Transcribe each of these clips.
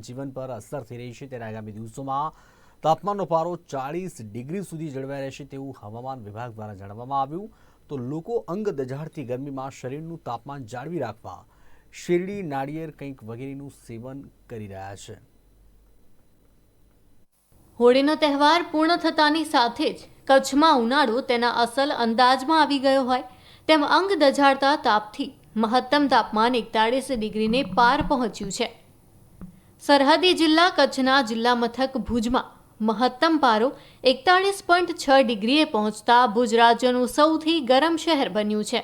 જીવન પર અસર થઈ રહી છે ત્યારે આગામી દિવસોમાં તાપમાનનો પારો ચાળીસ ડિગ્રી સુધી જળવાઈ રહેશે તેવું હવામાન વિભાગ દ્વારા જણાવવામાં આવ્યું. તો લોકો અંગ દઝાડતી ગરમીમાં શરીરનું તાપમાન જાળવી રાખવા શેરડી, નાળિયેર કંઈક વગેરેનું સેવન કરી રહ્યા છે. હોળીનો તહેવાર પૂર્ણ થતાની સાથે જ કચ્છમાં ઉનાળો તેના અસલ અંદાજમાં આવી ગયો હોય તેમ અંગ દઝાડતા તાપથી મહત્તમ તાપમાન એકતાળીસ ડિગ્રીને પાર પહોંચ્યું છે. સરહદી જિલ્લા કચ્છના જિલ્લા મથક ભુજમાં મહત્તમ પારો એકતાળીસ પોઈન્ટ છ ડિગ્રીએ પહોંચતા ભુજ રાજ્યનું સૌથી ગરમ શહેર બન્યું છે.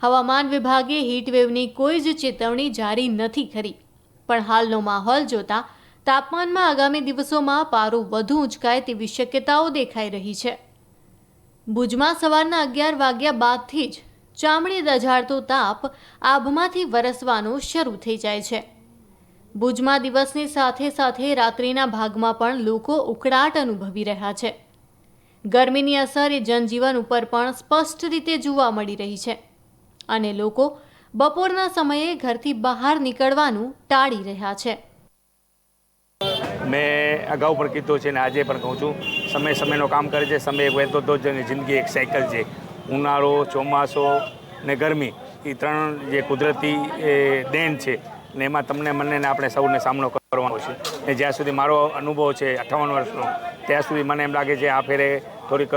હવામાન વિભાગે હીટવેવની કોઈ જ ચેતવણી જારી નથી કરી. પણ હાલનો માહોલ જોતા તાપમાનમાં આગામી દિવસોમાં પારો વધુ ઊંચકાય તેવી શક્યતાઓ દેખાઈ રહી છે. ભુજમાં સવારના અગિયાર વાગ્યા બાદથી જ ચામડી દઝાડતો તાપ આભમાંથી વરસવાનો શરૂ થઈ જાય છે. ભુજમાં દિવસની સાથે સાથે રાત્રિના ભાગમાં પણ લોકો ઉકળાટ અનુભવી રહ્યા છે. ગરમીની અસર એ જનજીવન ઉપર પણ સ્પષ્ટ રીતે જોવા મળી રહી છે અને લોકો બપોરના સમયે ઘરથી બહાર નીકળવાનું ટાળી રહ્યા છે. મેં અગાઉ પણ કીધું છે ને આજે પણ કહું છું, સમય સમયનો કામ કરે છે, સમય વહેતો તો જ જિંદગી એક સાયકલ છે. ઉનાળો, ચોમાસો ને ગરમી એ ત્રણ જે કુદરતી દેન છે ને એમાં તમને મને ને આપણે સૌને સામનો કરવાનો છે. ને જ્યાં સુધી મારો અનુભવ છે અઠ્ઠાવન વર્ષનો, ત્યાં સુધી મને એમ લાગે છે આ ફેરે થોડીક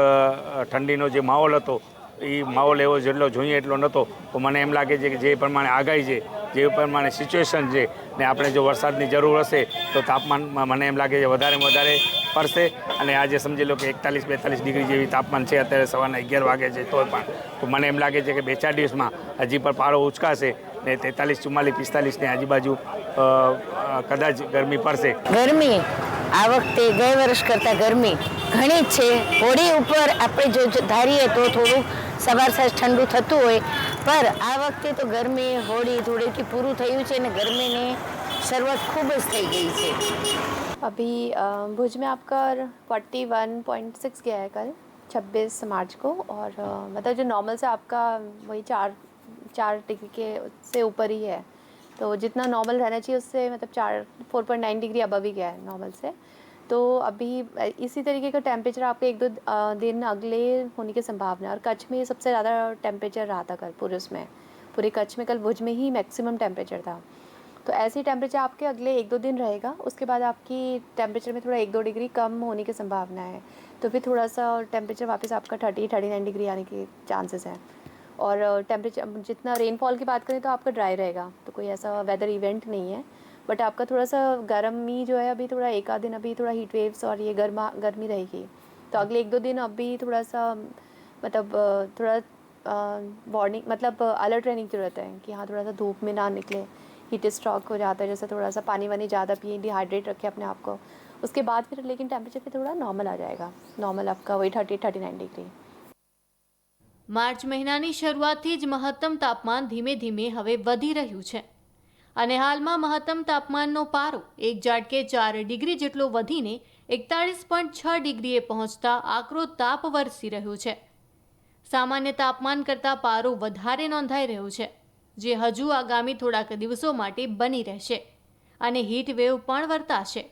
ઠંડીનો જે માહોલ હતો, એ માહોલ એવો જેટલો જોઈએ એટલો નહોતો. તો મને એમ લાગે છે કે જે પ્રમાણે આગાહી છે, જે પ્રમાણે સિચ્યુએશન છે, ને આપણે જો વરસાદની જરૂર હશે, તો તાપમાનમાં મને એમ લાગે છે વધારે વધારે પડશે. અને આજે સમજી લો કે એકતાલીસ બેતાલીસ ડિગ્રી જેવી તાપમાન છે, અત્યારે સવારના અગિયાર વાગે છે તોય પણ. તો મને એમ લાગે છે કે બે ચાર દિવસમાં હજી પણ પારો ઉચકાશે. ને તેતાલીસ ચુમ્માલીસ પિસ્તાલીસની આજુબાજુ અ, અ, કદાચ ગરમી પડશે ગરમી આ વખતે ગઈ વર્ષ કરતાં ગરમી ઘણી જ છે હોળી ઉપર આપણે જો જો ધારીએ તો થોડું સવાર સાંજ ઠંડુ થતું હોય પર આ વખતે તો ગરમી હોળી ધૂળેટી પૂરું થયું છે અને ગરમીની શરૂઆત ખૂબ જ થઈ ગઈ છે अभी अ, भुज में आपका फोर्टी वन पॉइंट सिक्स गया है कल छब्बीस मार्च को और अ, मतलब जो नॉर्मल से आपका वही चार चार डिग्री के से ऊपर ही है। तो जितना नॉर्मल रहना चाहिए, उससे मतलब चार four point nine degree above ही गया है नॉर्मल से। तो अभी इसी तरीके का टेम्परेचर आपका एक दो दिन अगले होने की संभावना है। और कच्छ में सबसे ज़्यादा टेम्परेचर रहा था कल, पूरे उसमें। पूरे कच्छ में, कल भुज में ही मैक्सिमम टेम्परेचर था। तो ऐसे टेम्परेचर आपके अगले एक दो दिन रहेगा। उसके बाद आपकी टेम्परेचर में थोड़ा एक दो डिग्री कम होने की संभावना है। तो फिर थोड़ा सा टेम्परेचर वापस आपका थर्टी थर्टी नाइन डिग्री आने के चांसेस हैं। और टेम्परेचर जितना रेनफॉल की बात करें तो आपका ड्राई रहेगा तो कोई ऐसा वेदर इवेंट नहीं है। बट आपका थोड़ा सा गर्मी जो है, अभी थोड़ा एक आध दिन, अभी थोड़ा हीट वेव्स और ये गर्मा, गर्मी रहेगी। तो अगले एक दो दिन अभी थोड़ा सा मतलब थोड़ा वार्निंग मतलब अलर्ट रहने की ज़रूरत है कि हाँ थोड़ा सा धूप में ना निकले। हीट स्ट्रॉक हो जाता है, जैसे थोड़ा सा पानी वानी ज़्यादा पिए डिहाइड्रेट रखें अपने आप को। उसके बाद फिर, लेकिन टेम्परेचर फिर थोड़ा नॉर्मल आ जाएगा। नॉर्मल आपका वही थर्टी थर्टी नाइन डिग्री માર્ચ મહિનાની શરૂઆતથી જ મહત્તમ તાપમાન ધીમે ધીમે હવે વધી રહ્યું છે. અને હાલમાં મહત્તમ તાપમાનનો પારો એક ઝાટકે ચાર ડિગ્રી જેટલો વધીને એકતાળીસ પોઈન્ટ છ ડિગ્રીએ પહોંચતા આકરો તાપ વરસી રહ્યો છે. સામાન્ય તાપમાન કરતાં પારો વધારે નોંધાઈ રહ્યો છે, જે હજુ આગામી થોડાક દિવસો માટે બની રહેશે અને હીટ વેવ પણ વર્તાશે.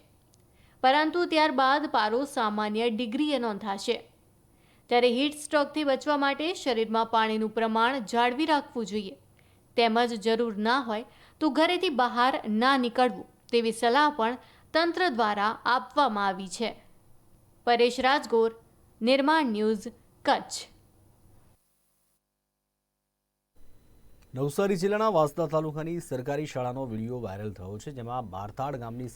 પરંતુ ત્યારબાદ પારો સામાન્ય ડિગ્રીએ નોંધાશે. ત્યારે હીટ સ્ટ્રોકથી બચવા માટે શરીરમાં પાણીનું પ્રમાણ જાળવી રાખવું જોઈએ. તેમજ જરૂર ના હોય તો ઘરેથી બહાર ના નીકળવું તેવી સલાહ પણ તંત્ર દ્વારા આપવામાં આવી છે. પરેશ રાજગોર, નિર્માણ ન્યૂઝ, કચ્છ. નવસારી જિલ્લાના વાંસદા તાલુકાની સરકારી શાળાનો વીડિયો વાયરલ થયો છે, જેમાં બારતાડ ગામની